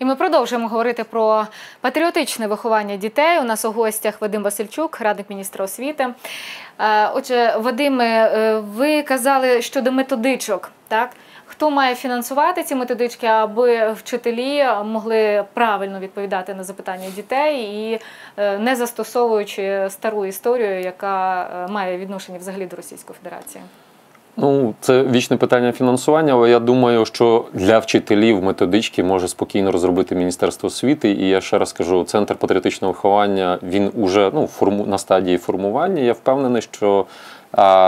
І ми продовжуємо говорити про патріотичне виховання дітей. У нас у гостях Вадим Васильчук, радник міністра освіти. Е, Отже, Вадиме, е, ви казали щодо методичок, так? Хто має фінансувати ці методички, аби вчителі могли правильно відповідати на запитання дітей і е, не застосовуючи стару історію, яка має відношення взагалі до Російської Федерації? Ну, це вічне питання фінансування, але я думаю, що для вчителів методички може спокійно розробити Міністерство освіти. І я ще раз кажу, центр патріотичного виховання він уже ну, форму на стадії формування. Я впевнений, що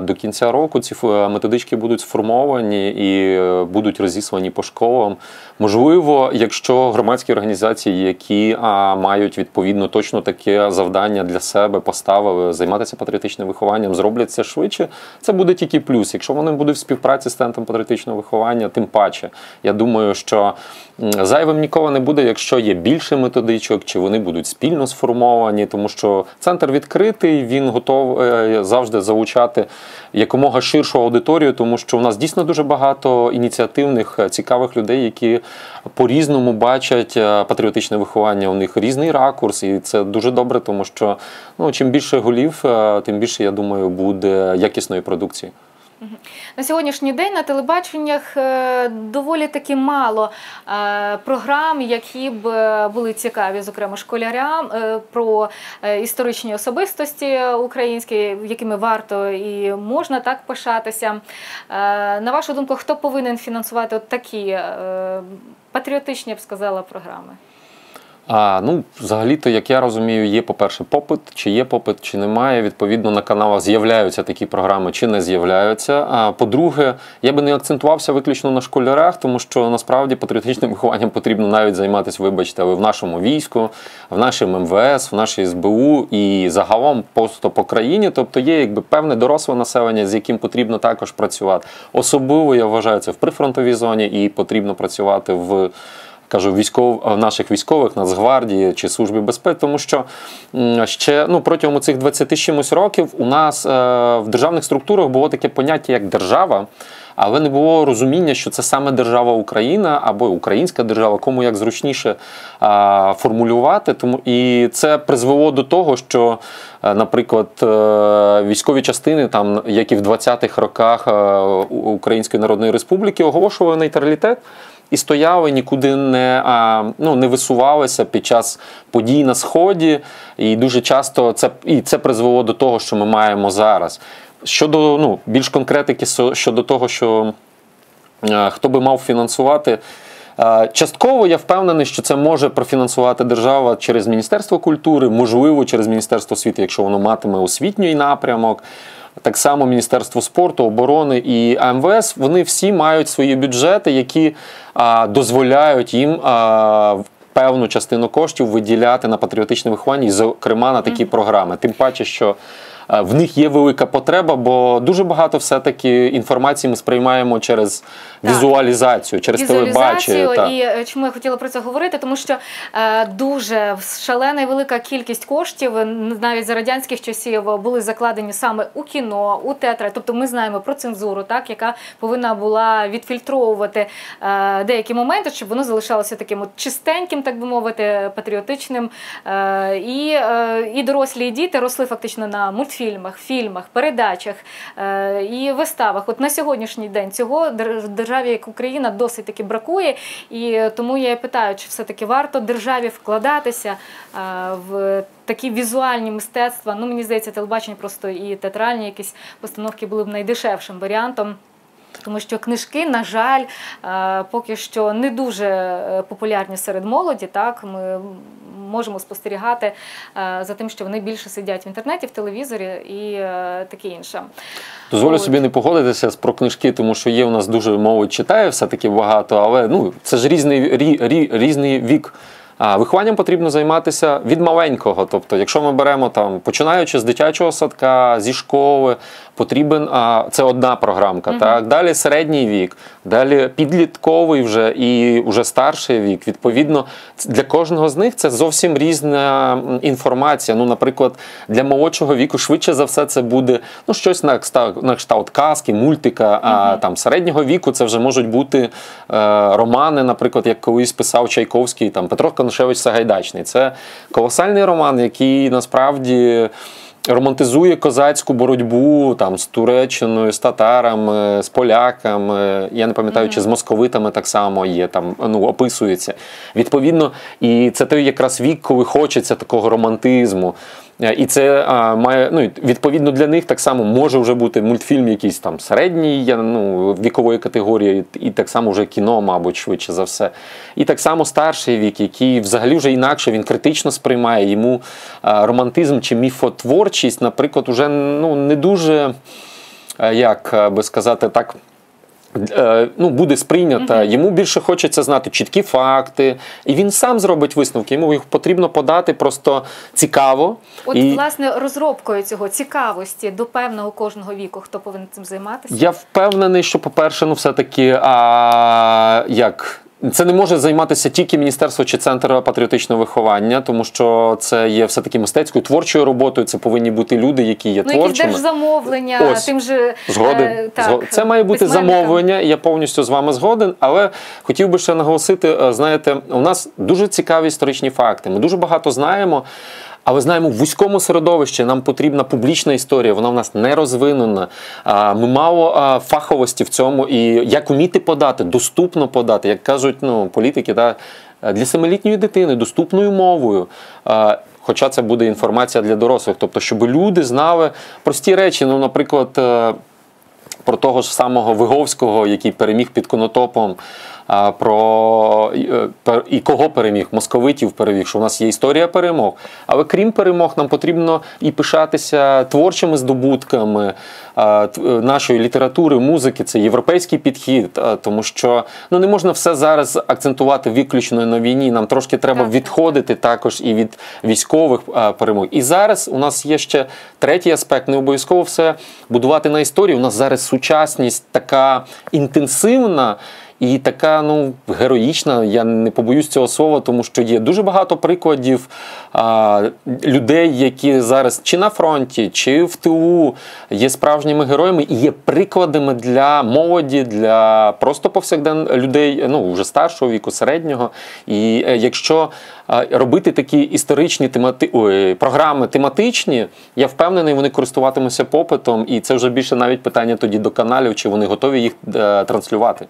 до кінця року ці методички будуть сформовані і е, будуть розіслані по школам. Можливо, якщо громадські організації, які мають відповідно точно таке завдання для себе, поставили займатися патріотичним вихованням, зроблять це швидше. Це буде тільки плюс. Якщо вони будуть в співпраці з центром патріотичного виховання, тим паче. Я думаю, що зайвим ніколи не буде, якщо є більше методичок, чи вони будуть спільно сформовані, тому що центр відкритий, він готовий е, завжди залучати якомога ширшу аудиторію, тому що у нас дійсно дуже багато ініціативних е, цікавих людей, які по-різному бачать е, патріотичне виховання. У них різний ракурс, і це дуже добре, тому що ну чим більше голів, тим більше я думаю, буде якісної продукції. На сьогоднішній день на телебаченнях е, доволі таки мало е, програм, які б е, були цікаві, зокрема школярям, про історичні особистості українські, якими варто і можна так пишатися. На вашу думку, хто повинен фінансувати от такі патріотичні, я б сказала, програми? А ну, взагалі-то, як я розумію, є, по-перше, попит, чи є попит, чи немає. Відповідно, на каналах з'являються такі програми, чи не з'являються. А по-друге, я би не акцентувався виключно на школярах, тому що насправді патріотичним вихованням потрібно навіть займатися, вибачте, але в нашому війську, в нашому МВС, в нашій СБУ і загалом просто по країні. Тобто є якби певне доросле населення, з яким потрібно також працювати. Особливо я вважаю це в прифронтовій зоні, і потрібно працювати в кажу, військов наших військових, Нацгвардії чи службі безпеки, тому що ще ну протягом цих 20 чимось років у нас е, в державних структурах було таке поняття як держава. Але не було розуміння, що це саме держава Україна або Українська держава, кому як зручніше а, формулювати. Тому і це призвело до того, що, е, наприклад, е, військові частини, там як і в 20-х роках Української Народної Республіки, оголошували нейтралітет і стояли, нікуди не ну, не висувалися під час подій на сході. І дуже часто це і це призвело до того, що ми маємо зараз. Щодо ну, більш конкретики щодо того, що а, хто би мав фінансувати. Частково я впевнений, що це може профінансувати держава через Міністерство культури, можливо, через Міністерство освіти, якщо воно матиме освітній напрямок так само Міністерство спорту, оборони і АМВС, вони всі мають свої бюджети, які а, дозволяють їм а, певну частину коштів виділяти на патріотичне виховання, і, зокрема на такі програми. Тим паче, що в них є велика потреба, бо дуже багато все-таки інформації ми сприймаємо через так. візуалізацію, через телебачення. І е, чому я хотіла про це говорити? Тому що е, дуже шалена і велика кількість коштів навіть за радянських часів були закладені саме у кіно, у театри. Тобто ми знаємо про цензуру, так яка повинна була відфільтровувати е, деякі моменти, щоб воно залишалося таким от чистеньким, так би мовити, патріотичним. Е, і, е, і дорослі і діти росли фактично на мультфільмах, мультфільмах, фільмах, передачах е, і виставах. От на сьогоднішній день цього в державі, як Україна, досить таки бракує. І тому я питаю, чи все-таки варто державі вкладатися е, в такі візуальні мистецтва. Ну, мені здається, телебачення просто і театральні якісь постановки були б найдешевшим варіантом. Тому що книжки, на жаль, е, поки що не дуже популярні серед молоді. Так ми можемо спостерігати е, за тим, що вони більше сидять в інтернеті, в телевізорі і таке інше. Дозволю От. собі не погодитися про книжки, тому що є у нас дуже мови читає все таки багато, але ну це ж різний рі, рі, різний вік вихованням потрібно займатися від маленького. Тобто, якщо ми беремо там, починаючи з дитячого садка, зі школи, потрібен а, це одна програмка. Так далі середній вік, далі підлітковий вже і вже старший вік. Відповідно, для кожного з них це зовсім різна інформація. Ну, наприклад, для молодшого віку швидше за все це буде ну щось на кшталт, на кшталт казки, мультика. А там середнього віку це вже можуть бути е, романи, наприклад, як колись писав Чайковський, там Петро Конушевич Сагайдачний. Це колосальний роман, який насправді. Романтизує козацьку боротьбу там з Туреччиною, з татарами, з поляками. Я не пам'ятаю, чи з московитами так само є там. Ну описується. Відповідно, і це той якраз вік, коли хочеться такого романтизму. Е, І це а, має ну відповідно для них так само може вже бути мультфільм, якийсь там середній, ну, вікової категорії, і так само вже кіно, мабуть, швидше за все. І так само старший вік, який взагалі вже інакше він критично сприймає йому а, романтизм чи міфотворчість, наприклад, уже ну не дуже, е, як е, би сказати так. Е, Ну, буде сприйнята, йому більше хочеться знати чіткі факти, і він сам зробить висновки. Йому їх потрібно подати просто цікаво. От, і власне, розробкою цього цікавості до певного кожного віку, хто повинен цим займатися? Я впевнений, що, по-перше, ну все-таки а, як. Це не може займатися тільки Міністерство чи Центр патріотичного виховання, тому що це є все-таки мистецькою творчою роботою. Це повинні бути люди, які є Ну, творчими. Ну, держзамовлення, Ось. тим же Згоден. е, так, згоден. Це має бути письменникам. замовлення, я повністю з вами згоден. Але хотів би ще наголосити: е, знаєте, у нас дуже цікаві історичні факти. Ми дуже багато знаємо. Але знаємо, в вузькому середовищі нам потрібна публічна історія, вона в нас не розвинена. Ми мало фаховості в цьому, і як вміти подати, доступно подати, як кажуть ну, політики, да, для семилітньої дитини, доступною мовою. Хоча це буде інформація для дорослих, тобто, щоб люди знали прості речі. Ну, наприклад, е, про того ж самого Виговського, який переміг під Конотопом, про е, і кого переміг, московитів переміг, що в нас є історія перемог. Але крім перемог, нам потрібно і пишатися творчими здобутками т- е, нашої літератури, музики. Це європейський підхід, тому що ну не можна все зараз акцентувати виключно на війні. Нам трошки треба відходити також і від військових перемог. І зараз у нас є ще третій аспект. Не обов'язково все будувати на історії. У нас зараз сучасність така інтенсивна. І така ну героїчна, я не побоюсь цього слова, тому що є дуже багато прикладів а, людей, які зараз чи на фронті, чи в ТУ є справжніми героями і є прикладами для молоді, для просто повсякден людей, ну вже старшого віку, середнього. І е, якщо робити такі історичні темати... Ой, програми тематичні, я впевнений, вони користуватимуться попитом, і це вже більше навіть питання тоді до каналів, чи вони готові їх е, транслювати.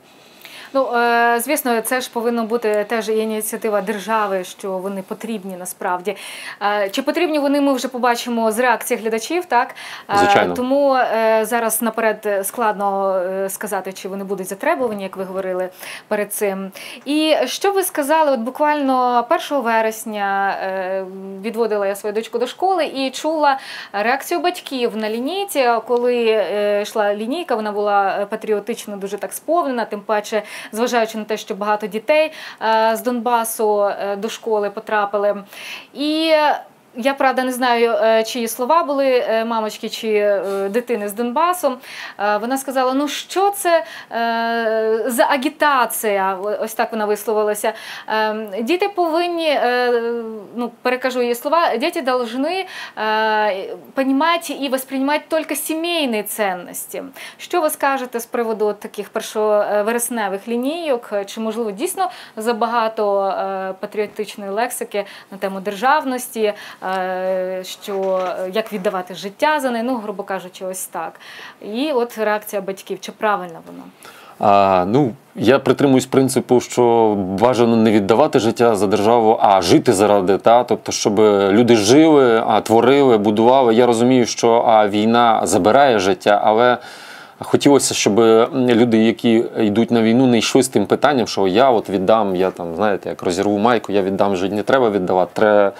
Ну, е, звісно, це ж повинно бути теж ініціатива держави, що вони потрібні насправді. Е, Чи потрібні вони, ми вже побачимо з реакції глядачів, так? Е, Звичайно. Тому зараз наперед складно сказати, чи вони будуть затребувані, як ви говорили перед цим. І що ви сказали? От буквально 1 вересня відводила я свою дочку до школи і чула реакцію батьків на лінійці, коли йшла лінійка, вона була патріотично дуже так сповнена, тим паче, зважаючи на те, що багато дітей е, з Донбасу е, до школи потрапили. І я правда не знаю, е, чиї слова були е, мамочки чи е, дитини з Донбасу. Вона сказала: ну що це за агітація? Ось так вона висловилася. Діти повинні, ну перекажу її слова, діти е, понимать і воспринимать тільки сімейні цінності. Що ви скажете з приводу таких першовересневих лінійок? Чи можливо дійсно забагато патріотичної лексики на тему державності? Е, що е, як віддавати життя за неї, ну, грубо кажучи, ось так. І от реакція батьків, чи правильно воно? А, ну, я притримуюсь принципу, що бажано не віддавати життя за державу, а жити заради, та? тобто, щоб люди жили, а творили, будували. Я розумію, що а, війна забирає життя, але хотілося, щоб люди, які йдуть на війну, не йшли з тим питанням, що я от віддам, я там, знаєте, як розірву майку, я віддам життя. Не треба віддавати. Треба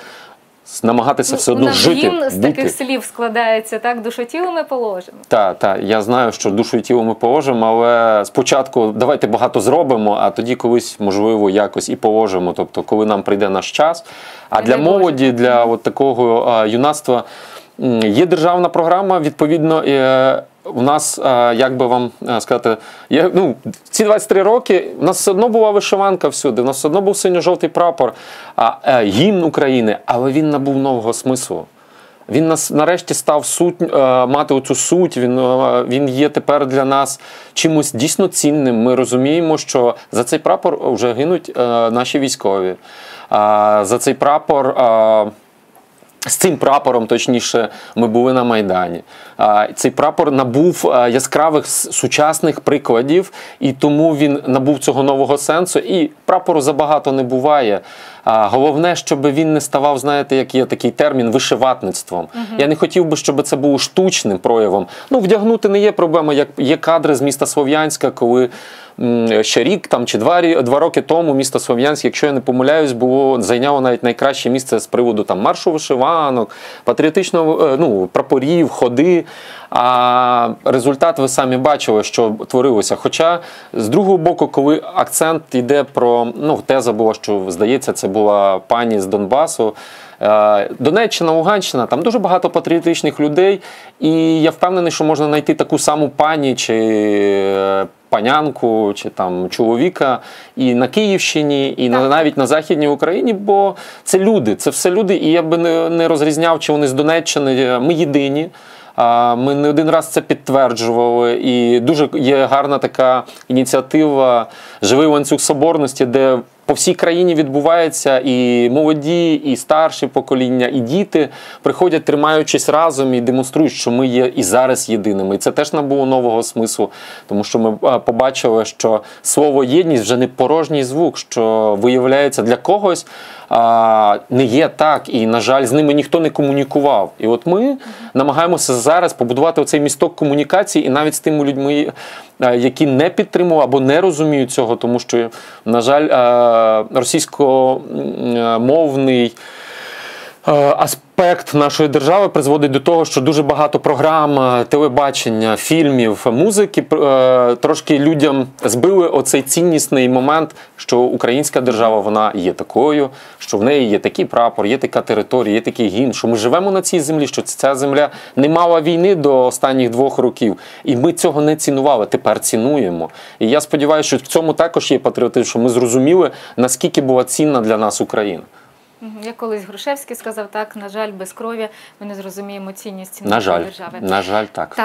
намагатися все одно жити. Він з таких слів складається, так? душу тіло ми положимо. Так, так, я знаю, що душу і тіло ми положимо, але спочатку давайте багато зробимо, а тоді колись, можливо, якось і положимо. Тобто, коли нам прийде наш час. А Не для молоді, для от такого а, юнацтва є державна програма. Відповідно, е, у нас, як би вам е, сказати, є, ну, ці 23 роки у нас все одно була вишиванка всюди, у нас все одно був синьо-жовтий прапор, а е, гімн України, але він набув нового смислу. Він нас нарешті став суть, е, мати оцю суть. Він, е, він є тепер для нас чимось дійсно цінним. Ми розуміємо, що за цей прапор вже гинуть е, наші військові. За цей прапор. З цим прапором, точніше, ми були на Майдані. Цей прапор набув яскравих сучасних прикладів, і тому він набув цього нового сенсу. І прапору забагато не буває. Головне, щоб він не ставав, знаєте, як є такий термін вишиватництвом. Я не хотів би, щоб це було штучним проявом. Ну, вдягнути не є проблема. Як є кадри з міста Слов'янська, коли ще рік там чи два, два роки тому місто Слов'янськ, якщо я не помиляюсь, було зайняло навіть найкраще місце з приводу там маршу вишиванок, патріотичного е, ну, прапорів, ходи. А результат ви самі бачили, що творилося. Хоча з другого боку, коли акцент йде про ну, теза була, що здається, це була пані з Донбасу. Е, Донеччина, Луганщина, там дуже багато патріотичних людей, і я впевнений, що можна знайти таку саму пані чи е, панянку, чи там чоловіка і на Київщині, і на, навіть на Західній Україні, бо це люди, це все люди, і я би не, не розрізняв, чи вони з Донеччини. Ми єдині. Ми не один раз це підтверджували, і дуже є гарна така ініціатива Живий ланцюг соборності, де по всій країні відбувається і молоді, і старші покоління, і діти приходять, тримаючись разом і демонструють, що ми є і зараз єдиними. І це теж набуло нового смислу, тому що ми побачили, що слово єдність вже не порожній звук, що виявляється для когось не є так, і на жаль, з ними ніхто не комунікував. І от ми намагаємося зараз побудувати оцей місток комунікації, і навіть з тими людьми, які не підтримували або не розуміють цього, тому що, на жаль, російськомовний. Е, Аспект нашої держави призводить до того, що дуже багато програм, е, телебачення, фільмів, музики е, трошки людям збили оцей ціннісний момент, що українська держава вона є такою, що в неї є такий прапор, є така територія, є такий гімн, що ми живемо на цій землі, що ця земля не мала війни до останніх двох років, і ми цього не цінували. Тепер цінуємо. І я сподіваюся, що в цьому також є патріотизм, що ми зрозуміли наскільки була цінна для нас Україна. Як колись Грушевський сказав, так, на жаль, без крові ми не зрозуміємо цінність На жаль, держави. на жаль, так. Так.